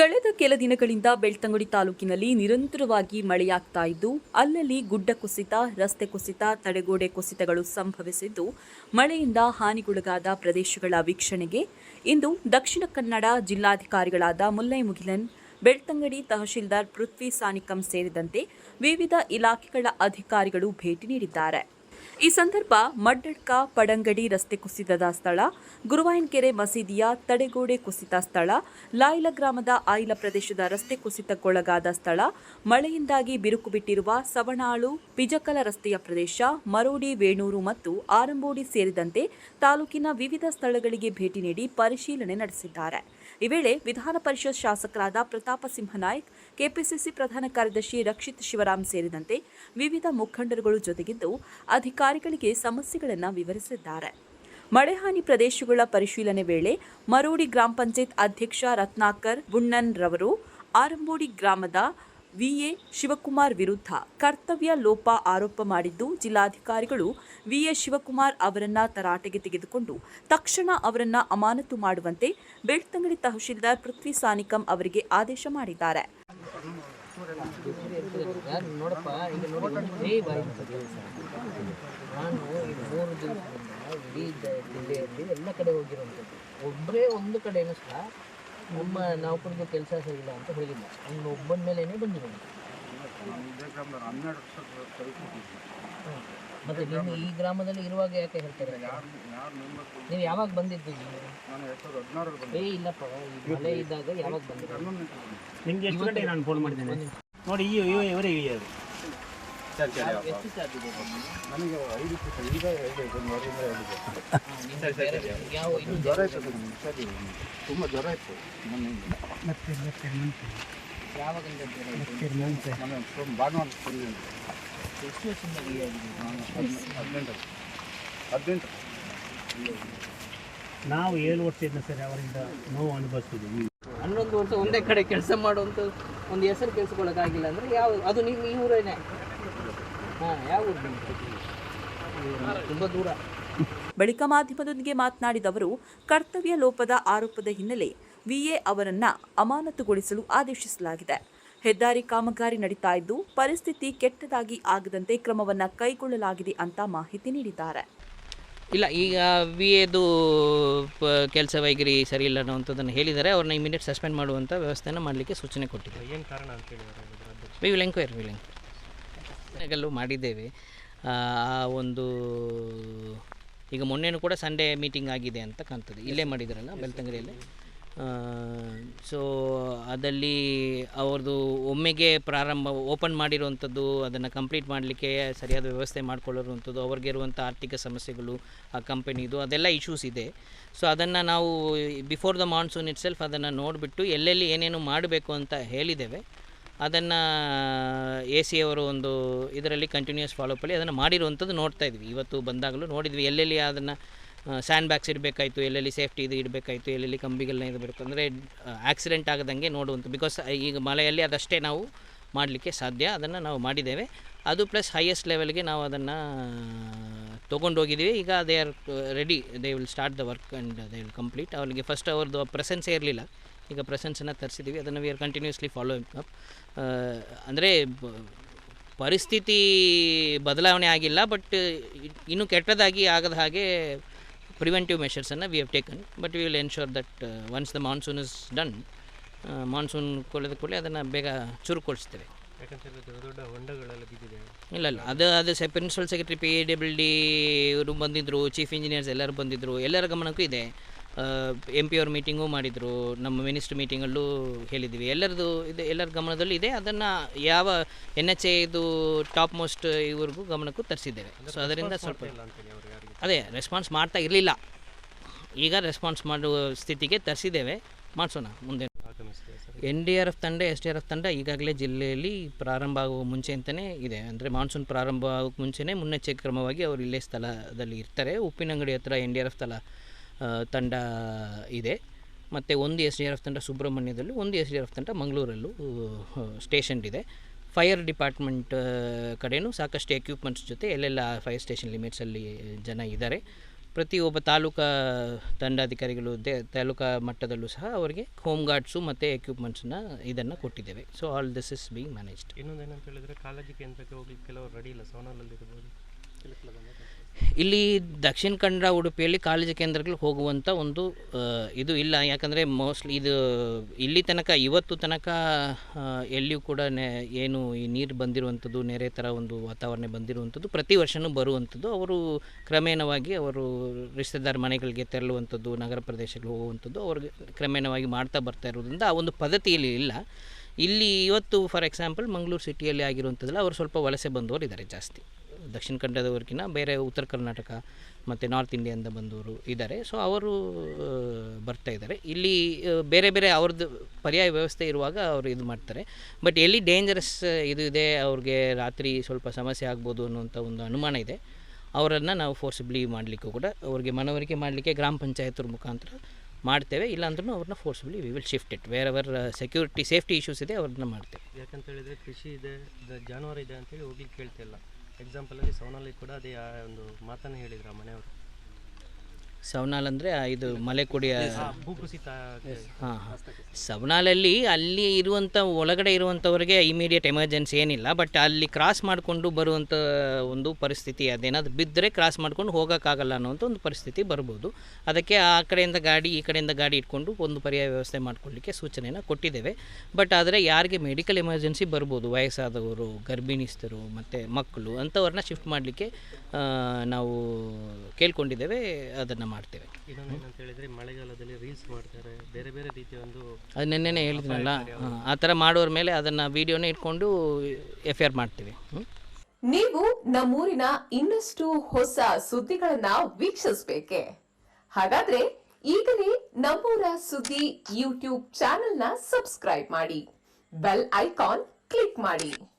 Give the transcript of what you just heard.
ಕಳೆದ ಕೆಲ ದಿನಗಳಿಂದ ಬೆಳ್ತಂಗಡಿ ತಾಲೂಕಿನಲ್ಲಿ ನಿರಂತರವಾಗಿ ಮಳೆಯಾಗ್ತಾ ಇದ್ದು, ಅಲ್ಲಲ್ಲಿ ಗುಡ್ಡ ಕುಸಿತ, ರಸ್ತೆ ಕುಸಿತ, ತಡೆಗೋಡೆ ಕುಸಿತಗಳು ಸಂಭವಿಸಿದ್ದು, ಮಳೆಯಿಂದ ಹಾನಿಗೊಳಗಾದ ಪ್ರದೇಶಗಳ ವೀಕ್ಷಣೆಗೆ ಇಂದು ದಕ್ಷಿಣ ಕನ್ನಡ ಜಿಲ್ಲಾಧಿಕಾರಿಗಳಾದ ಮುಲ್ಲೈ ಮುಗಿಲನ್ ಬೆಳ್ತಂಗಡಿ ತಹಶೀಲ್ದಾರ್ ಪೃಥ್ವಿ ಸಾನಿಕಂ ಸೇರಿದಂತೆ ವಿವಿಧ ಇಲಾಖೆಗಳ ಅಧಿಕಾರಿಗಳು ಭೇಟಿ ನೀಡಿದ್ದಾರೆ. ಈ ಸಂದರ್ಭ ಮಡ್ಡಡ್ಕ ಪಡಂಗಡಿ ರಸ್ತೆ ಕುಸಿತದ ಸ್ಥಳ, ಗುರುವಾಯನ್ಕೆರೆ ಮಸೀದಿಯ ತಡೆಗೋಡೆ ಕುಸಿತ ಸ್ಥಳ, ಲಾಯ್ಲ ಗ್ರಾಮದ ಆಯ್ಲ ಪ್ರದೇಶದ ರಸ್ತೆ ಕುಸಿತಕ್ಕೊಳಗಾದ ಸ್ಥಳ, ಮಳೆಯಿಂದಾಗಿ ಬಿರುಕು ಬಿಟ್ಟಿರುವ ಸವಣಾಳು, ಪಿಜಕಲ ರಸ್ತೆಯ ಪ್ರದೇಶ, ಮರೋಡಿ, ವೇಣೂರು ಮತ್ತು ಆರಂಬೋಡಿ ಸೇರಿದಂತೆ ತಾಲೂಕಿನ ವಿವಿಧ ಸ್ಥಳಗಳಿಗೆ ಭೇಟಿ ನೀಡಿ ಪರಿಶೀಲನೆ ನಡೆಸಿದ್ದಾರೆ. ಈ ವೇಳೆ ವಿಧಾನ ಪರಿಷತ್ ಶಾಸಕರಾದ ಪ್ರತಾಪ ಸಿಂಹನಾಯ್ಕ್ ಕೆಪಿಸಿಸಿ ಪ್ರಧಾನ ಕಾರ್ಯದರ್ಶಿ ರಕ್ಷಿತ್ ಶಿವರಾಮ್ ಸೇರಿದಂತೆ ವಿವಿಧ ಮುಖಂಡರುಗಳು ಜೊತೆಗಿದ್ದು ಅಧಿಕಾರಿಗಳಿಗೆ ಸಮಸ್ಯೆಗಳನ್ನು ವಿವರಿಸಿದ್ದಾರೆ. ಮಳೆಹಾನಿ ಪ್ರದೇಶಗಳ ಪರಿಶೀಲನೆ ವೇಳೆ ಮರೋಡಿ ಗ್ರಾಮ ಪಂಚಾಯತ್ ಅಧ್ಯಕ್ಷ ರತ್ನಾಕರ್ ಬುಣ್ಣನ್ ರವರು ಆರಂಬೋಡಿ ಗ್ರಾಮದ ವಿಎ ಶಿವಕುಮಾರ್ ವಿರುದ್ಧ ಕರ್ತವ್ಯ ಲೋಪ ಆರೋಪ ಮಾಡಿದ್ದು ಜಿಲ್ಲಾಧಿಕಾರಿಗಳು. ವಿಎ ಶಿವಕುಮಾರ್ ಅವರನ್ನ ತರಾಟೆಗೆ ತೆಗೆದುಕೊಂಡು ತಕ್ಷಣ ಅವರನ್ನ ಅಮಾನತು ಮಾಡುವಂತೆ ಬೆಳ್ತಂಗಡಿ ತಹಶೀಲ್ದಾರ್ ಪೃಥ್ವಿ ಸಾನಿಕಂ ಅವರಿಗೆ ಆದೇಶ ಮಾಡಿದ್ದಾರೆ. ನಾನು ಕಡೆ ನಮ್ಮ ನೌಕರಿಗೆ ಕೆಲಸ ಸರಿಯಿಲ್ಲ ಅಂತ ಹೇಳಿಲ್ಲ ಅವ್ನು ಒಬ್ಬನ ಮೇಲೇನೆ ಬಂದಿರೋದು ಹ್ಮ್. ಮತ್ತೆ ನೀವು ಈ ಗ್ರಾಮದಲ್ಲಿ ಇರುವಾಗ ಯಾಕೆ ಹೇಳ್ತಾರೆ? ನೀವು ಯಾವಾಗ ಬಂದಿದ್ದು ನೀವು? ಏ ಇಲ್ಲಪ್ಪ ಈ ಮಳೆ ಇದ್ದಾಗ ಯಾವಾಗ ಬಂದಿರೋದು ನಿಮ್ಗೆ ಎಷ್ಟು ಗಂಟೆಗೆ ನಾನು ಫೋನ್ ಮಾಡಿದ್ದೇನೆ? ನೋಡಿ ಇವರೇ ಈ ಐದು ಸರಿ ತುಂಬ ಜ್ವರ ಹದಿನೆಂಟು ಹದಿನೆಂಟು ನಾವು ಏಳು ವರ್ಷದಿಂದ ಸರಿ ಅವರಿಂದ ನೋವು ಅನುಭವಿಸ್ತಿದ್ದೀವಿ ಹನ್ನೊಂದು ವರ್ಷ ಒಂದೇ ಕಡೆ ಕೆಲಸ ಮಾಡುವಂಥ ಒಂದು ಹೆಸರು ಕೆಲ್ಸಕ್ಕೊಳಕ್ಕಾಗಿಲ್ಲ ಅಂದರೆ ಯಾವ ಅದು ನಿಮ್ಮ ಈ ಊರೇನೆ ಹಾಂ ಯಾವ ಊರು ನಿಮ್ದು? ತುಂಬ ದೂರ ಬಳಿಕ ಮಾಧ್ಯಮದೊಂದಿಗೆ ಮಾತನಾಡಿದ ಅವರು ಕರ್ತವ್ಯ ಲೋಪದ ಆರೋಪದ ಹಿನ್ನೆಲೆ ವಿಎ ಅವರನ್ನ ಅಮಾನತುಗೊಳಿಸಲು ಆದೇಶಿಸಲಾಗಿದೆ. ಹೆದ್ದಾರಿ ಕಾಮಗಾರಿ ನಡೀತಾ ಇದ್ದು ಪರಿಸ್ಥಿತಿ ಕೆಟ್ಟದಾಗಿ ಆಗದಂತೆ ಕ್ರಮವನ್ನು ಕೈಗೊಳ್ಳಲಾಗಿದೆ ಅಂತ ಮಾಹಿತಿ ನೀಡಿದ್ದಾರೆ. ಇಲ್ಲ ಈಗ ವಿ ಎದು ಕೆಲಸ ವೈಖರಿ ಸರಿ ಇಲ್ಲ ಅನ್ನೋಂಥದ್ದನ್ನು ಹೇಳಿದ್ದಾರೆ. ಅವ್ರನ್ನ ಇಮಿಡಿಯೇಟ್ ಸಸ್ಪೆಂಡ್ ಮಾಡುವಂಥ ವ್ಯವಸ್ಥೆಯನ್ನು ಮಾಡಲಿಕ್ಕೆ ಸೂಚನೆ ಕೊಟ್ಟಿದ್ದಾರೆ. ಏನು ಕಾರಣ ಅಂತ ಹೇಳಿದ್ರೆ we will enquiry will enquiry ಮಾಡಿದ್ದೇವೆ. ಆ ಒಂದು, ಈಗ ಮೊನ್ನೆನೂ ಕೂಡ ಸಂಡೇ ಮೀಟಿಂಗ್ ಆಗಿದೆ ಅಂತ ಕಾಣ್ತದೆ. ಇಲ್ಲೇ ಮಾಡಿದ್ರಲ್ಲ ಬೆಳ್ತಂಗಡಿಯಲ್ಲಿ? ಸೊ ಅದಲ್ಲಿ ಅವ್ರದ್ದು ಒಮ್ಮೆಗೆ ಪ್ರಾರಂಭ ಓಪನ್ ಮಾಡಿರುವಂಥದ್ದು, ಅದನ್ನು ಕಂಪ್ಲೀಟ್ ಮಾಡಲಿಕ್ಕೆ ಸರಿಯಾದ ವ್ಯವಸ್ಥೆ ಮಾಡಿಕೊಳ್ಳಿರುವಂಥದ್ದು, ಅವ್ರಿಗೆ ಇರುವಂಥ ಆರ್ಥಿಕ ಸಮಸ್ಯೆಗಳು, ಆ ಕಂಪನಿದು ಅದೆಲ್ಲ ಇಶ್ಯೂಸ್ ಇದೆ. ಸೊ ಅದನ್ನು ನಾವು ಬಿಫೋರ್ ದ ಮಾನ್ಸೂನ್ ಇಟ್ಸೆಲ್ಫ್ ಅದನ್ನು ನೋಡಿಬಿಟ್ಟು ಎಲ್ಲೆಲ್ಲಿ ಏನೇನು ಮಾಡಬೇಕು ಅಂತ ಹೇಳಿದ್ದೇವೆ. ಅದನ್ನು ಎ ಸಿ ಅವರು ಒಂದು ಇದರಲ್ಲಿ ಕಂಟಿನ್ಯೂಸ್ ಫಾಲೋಅಪ್ಪಲ್ಲಿ ಅದನ್ನು ಮಾಡಿರುವಂಥದ್ದು ನೋಡ್ತಾ ಇದ್ವಿ. ಇವತ್ತು ಬಂದಾಗಲೂ ನೋಡಿದ್ವಿ. ಎಲ್ಲೆಲ್ಲಿ ಅದನ್ನು ಸ್ಯಾಂಡ್ ಬ್ಯಾಗ್ಸ್ ಇಡಬೇಕಾಯಿತು, ಎಲ್ಲೆಲ್ಲಿ ಸೇಫ್ಟಿ ಇದು ಇಡಬೇಕಾಯಿತು, ಎಲ್ಲೆಲ್ಲಿ ಕಂಬಿಗಳನ್ನ ಇರಬೇಕು ಅಂದರೆ ಆಕ್ಸಿಡೆಂಟ್ ಆಗದಂಗೆ ನೋಡುವಂಥ ಬಿಕಾಸ್ ಈಗ ಮಳೆಯಲ್ಲಿ ಅದಷ್ಟೇ ನಾವು ಮಾಡಲಿಕ್ಕೆ ಸಾಧ್ಯ. ಅದನ್ನು ನಾವು ಮಾಡಿದ್ದೇವೆ. ಅದು ಪ್ಲಸ್ ಹೈಯೆಸ್ಟ್ ಲೆವೆಲ್ಗೆ ನಾವು ಅದನ್ನು, ತೊಗೊಂಡೋಗಿದ್ದೀವಿ. ಈಗ they are ready they will start the work and they will complete ಅವರಿಗೆ ಫಸ್ಟ್ ಅವ್ರದ್ದು ಪ್ರೆಸೆನ್ಸೇ ಇರಲಿಲ್ಲ. ಈಗ ಪ್ರೆಸೆನ್ಸನ್ನು ತರಿಸಿದ್ದೀವಿ ಅದನ್ನು we are continuously follow up ಅಂದರೆ ಪರಿಸ್ಥಿತಿ ಬದಲಾವಣೆ ಆಗಿಲ್ಲ ಬಟ್ ಇನ್ನೂ ಕೆಟ್ಟದಾಗಿ ಆಗದ ಹಾಗೆ preventive ಮೆಷರ್ಸನ್ನು we have taken but we will ensure that once the monsoon is done monsoon ಕೊಳೆದ ಕೂಡಲೇ ಅದನ್ನು ಬೇಗ ಚುರುಕೊಳಿಸ್ತೇವೆ ಇಲ್ಲ ಇಲ್ಲ. ಅದು ಅದು ಸೆ principal secretary P A W D ಇವರು ಬಂದಿದ್ದರು ಚೀಫ್ ಇಂಜಿನಿಯರ್ಸ್ ಎಲ್ಲರೂ ಬಂದಿದ್ದರು ಎಲ್ಲರ ಗಮನಕ್ಕೂ ಇದೆ. ಎಂ ಪಿ ಅವ್ರ ಮೀಟಿಂಗು ಮಾಡಿದರು ನಮ್ಮ ಮಿನಿಸ್ಟ್ರ್ ಮೀಟಿಂಗಲ್ಲೂ ಹೇಳಿದ್ವಿ. ಎಲ್ಲರದು ಇದು ಎಲ್ಲರ ಗಮನದಲ್ಲೂ ಇದೆ. ಅದನ್ನು ಯಾವ ಎನ್ ಎಚ್ ಎದು ಟಾಪ್ ಮೋಸ್ಟ್ ಇವ್ರಿಗೂ ಗಮನಕ್ಕೂ ತರಿಸಿದ್ದೇವೆ. ಸೊ ಅದರಿಂದ ಸ್ವಲ್ಪ ಅದೇ ರೆಸ್ಪಾನ್ಸ್ ಮಾಡ್ತಾ ಇರಲಿಲ್ಲ. ಈಗ ರೆಸ್ಪಾನ್ಸ್ ಮಾಡುವ ಸ್ಥಿತಿಗೆ ತರಿಸಿದ್ದೇವೆ. ಮಾಡಿಸೋಣ ಮುಂದೆ. ಎನ್ ಡಿ ಆರ್ ಎಫ್ ತಂಡ ಎಸ್ ಡಿ ಆರ್ ಎಫ್ ತಂಡ ಈಗಾಗಲೇ ಜಿಲ್ಲೆಯಲ್ಲಿ ಪ್ರಾರಂಭ ಆಗುವ ಮುಂಚೆ ಅಂತಲೇ ಇದೆ. ಅಂದರೆ ಮಾನ್ಸೂನ್ ಪ್ರಾರಂಭ ಆಗೋಕ್ಕೆ ಮುಂಚೆನೇ ಮುನ್ನೆಚ್ಚರಿಕೆ ಕ್ರಮವಾಗಿ ಅವರು ಇಲ್ಲೇ ಸ್ಥಳದಲ್ಲಿ ಇರ್ತಾರೆ. ಉಪ್ಪಿನಂಗಡಿ ಹತ್ರ ಎನ್ ಡಿ ಆರ್ ಎಫ್ ತಲ ತಂಡ ಇದೆ. ಮತ್ತು ಒಂದು ಎಸ್ ಡಿ ಆರ್ ಎಫ್ ತಂಡ ಸುಬ್ರಹ್ಮಣ್ಯದಲ್ಲೂ, ಒಂದು ಎಸ್ ಡಿ ಆರ್ ಎಫ್ ತಂಡ ಮಂಗಳೂರಲ್ಲೂ ಸ್ಟೇಷನ್ ಇದೆ. ಫೈರ್ ಡಿಪಾರ್ಟ್ಮೆಂಟ್ ಕಡೆಯೂ ಸಾಕಷ್ಟು ಎಕ್ವಿಪ್ಮೆಂಟ್ಸ್ ಜೊತೆ ಎಲ್ಲೆಲ್ಲ ಫೈರ್ ಸ್ಟೇಷನ್ ಲಿಮಿಟ್ಸಲ್ಲಿ ಜನ ಇದ್ದಾರೆ ಪ್ರತಿಯೊಬ್ಬ ತಾಲೂಕಾ ತಂಡಾಧಿಕಾರಿಗಳು ದೇ, ತಾಲೂಕಾ ಮಟ್ಟದಲ್ಲೂ ಸಹ ಅವರಿಗೆ ಹೋಮ್ ಗಾರ್ಡ್ಸು ಮತ್ತು ಎಕ್ವಿಪ್ಮೆಂಟ್ಸನ್ನ ಇದನ್ನು ಕೊಟ್ಟಿದ್ದೇವೆ. So all this is being managed ಇನ್ನೊಂದು ಏನಂತ ಹೇಳಿದ್ರೆ, ಕಾಳಜಿ ಕೇಂದ್ರಕ್ಕೆ ಹೋಗ್ಲಿಕ್ಕೆ ಕೆಲವರು ರೆಡಿ ಇಲ್ಲ, ಸೋನಾಲಲ್ಲಿ ಇರ್ಬೋದು. ಇಲ್ಲಿ ದಕ್ಷಿಣ ಕನ್ನಡ ಉಡುಪಿಯಲ್ಲಿ ಕಾಲೇಜು ಕೇಂದ್ರಗಳು ಹೋಗುವಂಥ ಒಂದು ಇದು ಇಲ್ಲ. ಯಾಕಂದರೆ ಮೋಸ್ಟ್ಲಿ ಇದು ಇಲ್ಲಿ ತನಕ, ಇವತ್ತು ತನಕ ಎಲ್ಲಿಯೂ ಕೂಡ ನೆ, ಏನು ಈ ನೀರು ಬಂದಿರುವಂಥದ್ದು ನೆರೆ ಥರ ಒಂದು ವಾತಾವರಣ ಬಂದಿರುವಂಥದ್ದು ಪ್ರತಿ ವರ್ಷವೂ ಬರುವಂಥದ್ದು ಅವರು ಕ್ರಮೇಣವಾಗಿ ಅವರು ರಿಶ್ತೆದಾರ ಮನೆಗಳಿಗೆ ತೆರಳುವಂಥದ್ದು ನಗರ ಪ್ರದೇಶಗಳಿಗೆ ಹೋಗುವಂಥದ್ದು ಅವ್ರಿಗೆ ಕ್ರಮೇಣವಾಗಿ ಮಾಡ್ತಾ ಬರ್ತಾ ಇರೋದ್ರಿಂದ ಆ ಒಂದು ಪದ್ಧತಿಯಲ್ಲಿ ಇಲ್ಲ. ಇಲ್ಲಿ ಇವತ್ತು ಫಾರ್ ಎಕ್ಸಾಂಪಲ್ ಮಂಗಳೂರು ಸಿಟಿಯಲ್ಲಿ ಆಗಿರುವಂಥದ್ದಲ್ಲ ಅವರು ಸ್ವಲ್ಪ ವಲಸೆ ಬಂದವರು ಇದ್ದಾರೆ ಜಾಸ್ತಿ. ದಕ್ಷಿಣ ಕನ್ನಡದವ್ರಿಗಿಂತ ಬೇರೆ ಉತ್ತರ ಕರ್ನಾಟಕ ಮತ್ತು ನಾರ್ತ್ ಇಂಡಿಯಾದಿಂದ ಬಂದವರು ಇದ್ದಾರೆ. ಸೊ ಅವರು ಬರ್ತಾ ಇದ್ದಾರೆ. ಇಲ್ಲಿ ಬೇರೆ ಬೇರೆ ಅವ್ರದ್ದು ಪರ್ಯಾಯ ವ್ಯವಸ್ಥೆ ಇರುವಾಗ ಅವರು ಇದು ಮಾಡ್ತಾರೆ. ಬಟ್ ಎಲ್ಲಿ ಡೇಂಜರಸ್ ಇದು ಇದೆ, ಅವ್ರಿಗೆ ರಾತ್ರಿ ಸ್ವಲ್ಪ ಸಮಸ್ಯೆ ಆಗ್ಬೋದು ಅನ್ನುವಂಥ ಒಂದು ಅನುಮಾನ ಇದೆ, ಅವರನ್ನು ನಾವು ಫೋರ್ಸಿಬ್ಲಿ ಮಾಡಲಿಕ್ಕೂ ಕೂಡ, ಅವ್ರಿಗೆ ಮನವರಿಕೆ ಮಾಡಲಿಕ್ಕೆ ಗ್ರಾಮ ಪಂಚಾಯತ್ರ ಮುಖಾಂತರ ಮಾಡ್ತೇವೆ. ಇಲ್ಲಾಂದ್ರೂ ಅವ್ರನ್ನ forcibly we will shift it where our security safety issues ಇದೆ, ಅವ್ರನ್ನ ಮಾಡ್ತೇವೆ. ಯಾಕಂತ ಹೇಳಿದ್ರೆ ಕೃಷಿ ಇದೆ ಜಾನುವಾರು ಇದೆ ಅಂತೇಳಿ ಹೋಗ್ಲಿಕ್ಕೆ ಕೇಳ್ತಿಲ್ಲ ಎಕ್ಸಾಂಪಲಲ್ಲಿ ಸೌನಲ್ಲಿ ಕೂಡ ಅದೇ ಆ ಒಂದು ಮಾತನ್ನು ಹೇಳಿದ್ರು ಆ ಮನೆಯವರು. ಸವನಾಲ್ ಅಂದರೆ ಇದು ಮಲೆಕುಡಿಯ ಭೂಕುಸಿತ ಹಾಂ ಹಾಂ. ಸವನಾಲಲ್ಲಿ ಅಲ್ಲಿ ಇರುವಂಥ ಒಳಗಡೆ ಇರುವಂಥವ್ರಿಗೆ ಇಮಿಡಿಯೇಟ್ ಎಮರ್ಜೆನ್ಸಿ ಏನಿಲ್ಲ ಬಟ್ ಅಲ್ಲಿ ಕ್ರಾಸ್ ಮಾಡಿಕೊಂಡು ಬರುವಂಥ ಒಂದು ಪರಿಸ್ಥಿತಿ ಅದೇನಾದ್ರು ಬಿದ್ದರೆ ಕ್ರಾಸ್ ಮಾಡ್ಕೊಂಡು ಹೋಗೋಕ್ಕಾಗಲ್ಲ ಅನ್ನೋಂಥ ಒಂದು ಪರಿಸ್ಥಿತಿ ಬರ್ಬೋದು. ಅದಕ್ಕೆ ಆ ಕಡೆಯಿಂದ ಗಾಡಿ ಈ ಕಡೆಯಿಂದ ಗಾಡಿ ಇಟ್ಕೊಂಡು ಒಂದು ಪರ್ಯಾಯ ವ್ಯವಸ್ಥೆ ಮಾಡಿಕೊಳ್ಳಿಕ್ಕೆ ಸೂಚನೆಯನ್ನು ಕೊಟ್ಟಿದ್ದೇವೆ. ಬಟ್ ಆದರೆ ಯಾರಿಗೆ ಮೆಡಿಕಲ್ ಎಮರ್ಜೆನ್ಸಿ ಬರ್ಬೋದು ವಯಸ್ಸಾದವರು ಗರ್ಭಿಣಿಸ್ತರು ಮತ್ತು ಮಕ್ಕಳು ಅಂಥವ್ರನ್ನ ಶಿಫ್ಟ್ ಮಾಡಲಿಕ್ಕೆ ನಾವು ಕೇಳ್ಕೊಂಡಿದ್ದೇವೆ ಅದನ್ನು ಮಾಡ್ತೇವೆ. ಹೇಳಿದ್ರೆ ಮಳೆಗಾಲದಲ್ಲಿ ರೀಲ್ಸ್ ಮಾಡ್ತಾರೆ ಬೇರೆ ಬೇರೆ ರೀತಿಯ ಒಂದು ಅದು ನೆನ್ನೆನೇ ಹೇಳಿದ್ನಲ್ಲ? ಆ ಥರ ಮಾಡೋರ ಮೇಲೆ ಅದನ್ನು ವಿಡಿಯೋನೇ ಇಟ್ಕೊಂಡು ಎಫ್ ಐ ಆರ್ ಮಾಡ್ತೀವಿ ನೀವು ನಮ್ಮೂರಿನ ಇನ್ನಷ್ಟು ಹೊಸ ಸುದ್ದಿಗಳನ್ನ ವೀಕ್ಷಿಸಬೇಕೆ? ಹಾಗಾದ್ರೆ ಈಗಲೇ ನಮ್ಮೂರ ಸುದ್ದಿ ಯೂಟ್ಯೂಬ್ ಚಾನೆಲ್ನ ಸಬ್ಸ್ಕ್ರೈಬ್ ಮಾಡಿ. ಬೆಲ್ ಐಕಾನ್ ಕ್ಲಿಕ್ ಮಾಡಿ.